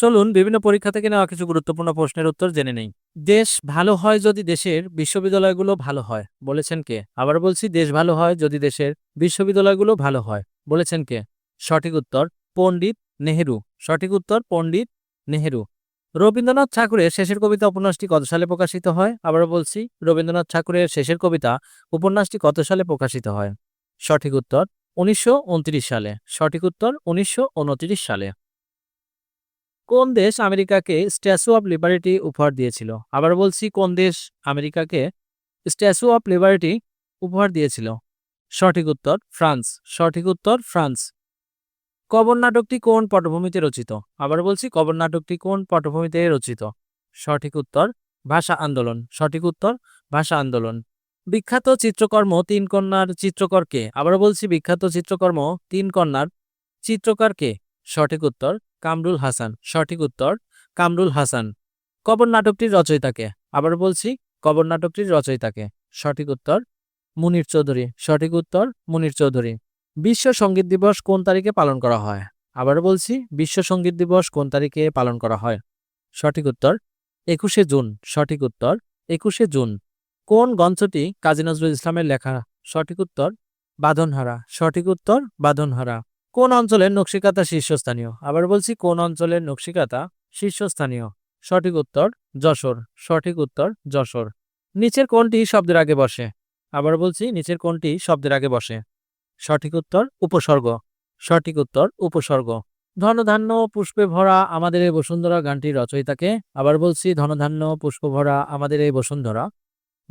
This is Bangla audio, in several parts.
চলুন বিভিন্ন পরীক্ষা থেকে নেওয়া কিছু গুরুত্বপূর্ণ প্রশ্নের উত্তর জেনে নেই। দেশ ভালো হয় যদি দেশের বিশ্ববিদ্যালয়গুলো ভালো হয়, বলেছেন কে? আবার বলছি, দেশ ভালো হয় যদি দেশের বিশ্ববিদ্যালয়গুলো ভালো হয়, বলেছেন কে? সঠিক উত্তর, পণ্ডিত নেহেরু। সঠিক উত্তর, পণ্ডিত নেহেরু। রবীন্দ্রনাথ ঠাকুরের শেষের কবিতা উপন্যাসটি কত সালে প্রকাশিত হয়? আবার বলছি, রবীন্দ্রনাথ ঠাকুরের শেষের কবিতা উপন্যাসটি কত সালে প্রকাশিত হয়? সঠিক উত্তর, উনিশশো উনত্রিশ সালে। সঠিক উত্তর, উনিশশো উনত্রিশ সালে। কোন দেশ আমেরিকাকে স্ট্যাচু অফ লিবার্টি উপহার দিয়েছিল? আবার বলছি, কোন দেশ আমেরিকাকে স্ট্যাচু অফ লিবার্টি উপহার দিয়েছিল? সঠিক উত্তর, ফ্রান্স। সঠিক উত্তর, ফ্রান্স। কবর নাটকটি কোন পটভূমিতে রচিত? আবার বলছি, কবর নাটকটি কোন পটভূমিতে রচিত? সঠিক উত্তর, ভাষা আন্দোলন। সঠিক উত্তর, ভাষা আন্দোলন। বিখ্যাত চিত্রকর্ম তিন কন্যার চিত্রকরকে আবার বলছি, বিখ্যাত চিত্রকর্ম তিন কন্যার চিত্রকারকে সঠিক উত্তর কামরুল হাসান। সঠিক উত্তর, কামরুল হাসান। কবর নাটকটির রচয়িতাকে। আবার বলছি, কবর নাটকটির রচয়িতাকে। সঠিক উত্তর, মুনির চৌধুরী। সঠিক উত্তর, মুনির চৌধুরী। বিশ্ব সংগীত দিবস কোন তারিখে পালন করা হয়? আবার বলছি, বিশ্ব সংগীত দিবস কোন তারিখে পালন করা হয়? সঠিক উত্তর, একুশে জুন। সঠিক উত্তর, একুশে জুন। কোন গ্রন্থটি কাজী নজরুল ইসলামের লেখা? সঠিক উত্তর, বাঁধনহারা। সঠিক উত্তর, বাঁধনহারা। কোন অঞ্চলের নকশিকাতা শীর্ষস্থানীয়? আবার বলছি, কোন অঞ্চলের নকশিকাতা শীর্ষস্থানীয়? সঠিক উত্তর, যশোর। সঠিক উত্তর, যশোর। নিচের কোনটি শব্দের আগে বসে? আবার বলছি, নিচের কোনটি শব্দের আগে বসে? সঠিক উত্তর, উপসর্গ। সঠিক উত্তর, উপসর্গ। ধনধান্য পুষ্পে ভরা আমাদের এই বসুন্ধরা গানটির রচয়িতাকে? আবার বলছি, ধনধান্য পুষ্প ভরা আমাদের এই বসুন্ধরা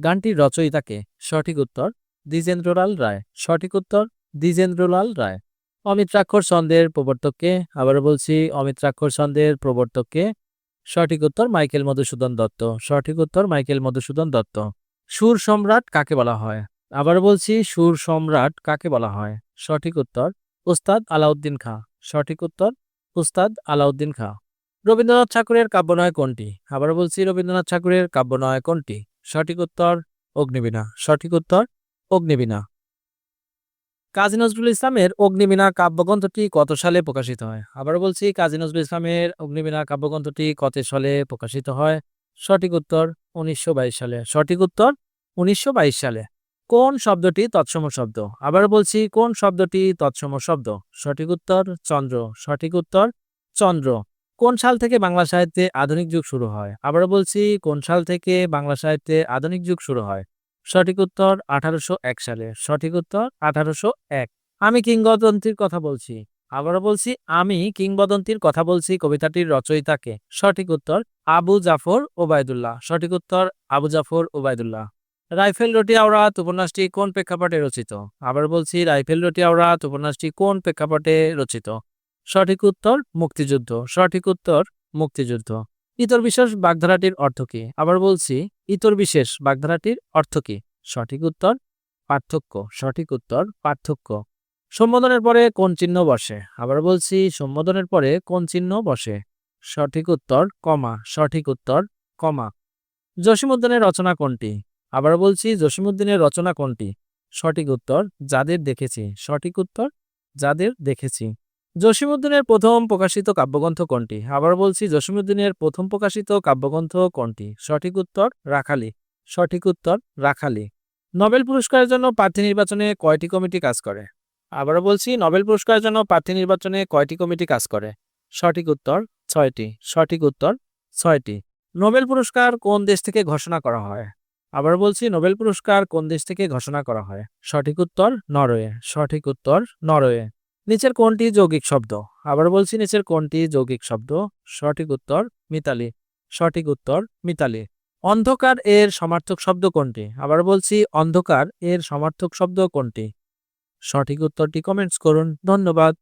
গানটির রচয়িতাকে? সঠিক উত্তর, দ্বিজেন্দ্রলাল রায়। সঠিক উত্তর, দ্বিজেন্দ্রলাল রায়। অমিত্রাক্ষর ছন্দের প্রবর্তককে আবার বলছি অমিত্রাক্ষর ছন্দের প্রবর্তককে সঠিক উত্তর মাইকেল মধুসূদন দত্ত। সঠিক উত্তর মাইকেল মধুসূদন দত্ত। সুর সম্রাট কাকে বলা হয়? আবার বলছি, সুর সম্রাট কাকে বলা হয়? সঠিক উত্তর উস্তাদ আলাউদ্দিন খাঁ। সঠিক উত্তর উস্তাদ আলাউদ্দিন খাঁ। রবীন্দ্রনাথ ঠাকুরের কাব্যনয় কোনটি? আবার বলছি, রবীন্দ্রনাথ ঠাকুরের কাব্যনয় কোনটি? সঠিক উত্তর অগ্নিবীণা। সঠিক উত্তর অগ্নিবীণা। কাজী নজরুল ইসলামের অগ্নিবীণা কাব্যগ্রন্থটি কত সালে প্রকাশিত হয়? আবার বলছি, কাজী নজরুল ইসলামের অগ্নিবীণা কাব্যগ্রন্থটি কত সালে প্রকাশিত হয়? সঠিক উত্তর উনিশশো বাইশ সালে। সঠিক উত্তর উনিশশো বাইশ সালে। কোন শব্দটি তৎসম শব্দ? আবার বলছি, কোন শব্দটি তৎসম শব্দ? সঠিক উত্তর চন্দ্র। সঠিক উত্তর চন্দ্র। কোন সাল থেকে বাংলা সাহিত্যে আধুনিক যুগ শুরু হয়? আবার বলছি, কোন সাল থেকে বাংলা সাহিত্যে আধুনিক যুগ শুরু হয়? সঠিক উত্তর আঠারোশো এক সালে, সঠিক উত্তর আঠারোশো এক। আমি কিংবদন্তির কথা বলছি। আবারও বলছি, আমি কিংবদন্তির কথা বলছি কবিতাটির রচয়িতাকে। সঠিক উত্তর আবু জাফর ওবায়দুল্লাহ। সঠিক উত্তর আবু জাফর ওবায়দুল্লাহ। রাইফেল রটি আওরাত উপন্যাসটি কোন প্রেক্ষাপটে রচিত? আবার বলছি, রাইফেল রটি আওরাত উপন্যাসটি কোন প্রেক্ষাপটে রচিত? সঠিক উত্তর মুক্তিযুদ্ধ। সঠিক উত্তর মুক্তিযুদ্ধ। ইতর বিশেষ বাগধারাটির অর্থ কি? আবার বলছি, ইতর বিশেষ বাগধারাটির অর্থ কি? সঠিক উত্তর, পার্থক্য। সঠিক উত্তর, পার্থক্য। সম্বোধনের পরে কোন চিহ্ন বসে? আবার বলছি, সম্বোধনের পরে কোন চিহ্ন বসে? সঠিক উত্তর, কমা। সঠিক উত্তর, কমা। জসীমউদ্দিনের রচনা কোনটি? আবার বলছি, জসীমউদ্দিনের রচনা কোনটি? সঠিক উত্তর, যাদের দেখেছি। সঠিক উত্তর, যাদের দেখেছি। জসীমউদ্দিনের প্রথম প্রকাশিত কাব্যগ্রন্থ কোনটি? আবার বলছি, জসীমউদ্দিনের প্রথম প্রকাশিত কাব্যগ্রন্থ কোনটি? সঠিক উত্তর, রাখালি। সঠিক উত্তর, রাখালি। নোবেল পুরস্কারের জন্য প্রার্থী নির্বাচনে কয়টি কমিটি কাজ করে? আবারও বলছি, নোবেল পুরস্কারের জন্য প্রার্থী নির্বাচনে কয়টি কমিটি কাজ করে? সঠিক উত্তর, ছয়টি। সঠিক উত্তর, ছয়টি। নোবেল পুরস্কার কোন দেশ থেকে ঘোষণা করা হয়? আবার বলছি, নোবেল পুরস্কার কোন দেশ থেকে ঘোষণা করা হয়? সঠিক উত্তর, নরওয়ে। সঠিক উত্তর, নরওয়ে। নিচের কোনটি যৌগিক শব্দ? আবার বলছি নিচের কোনটি যৌগিক শব্দ? সঠিক উত্তর, মিতালি। সঠিক উত্তর, মিতালি। অন্ধকার এর সমার্থক শব্দ কোনটি? আবার বলছি অন্ধকার এর সমার্থক শব্দ কোনটি? সঠিক উত্তরটি কমেন্টস করুন। ধন্যবাদ।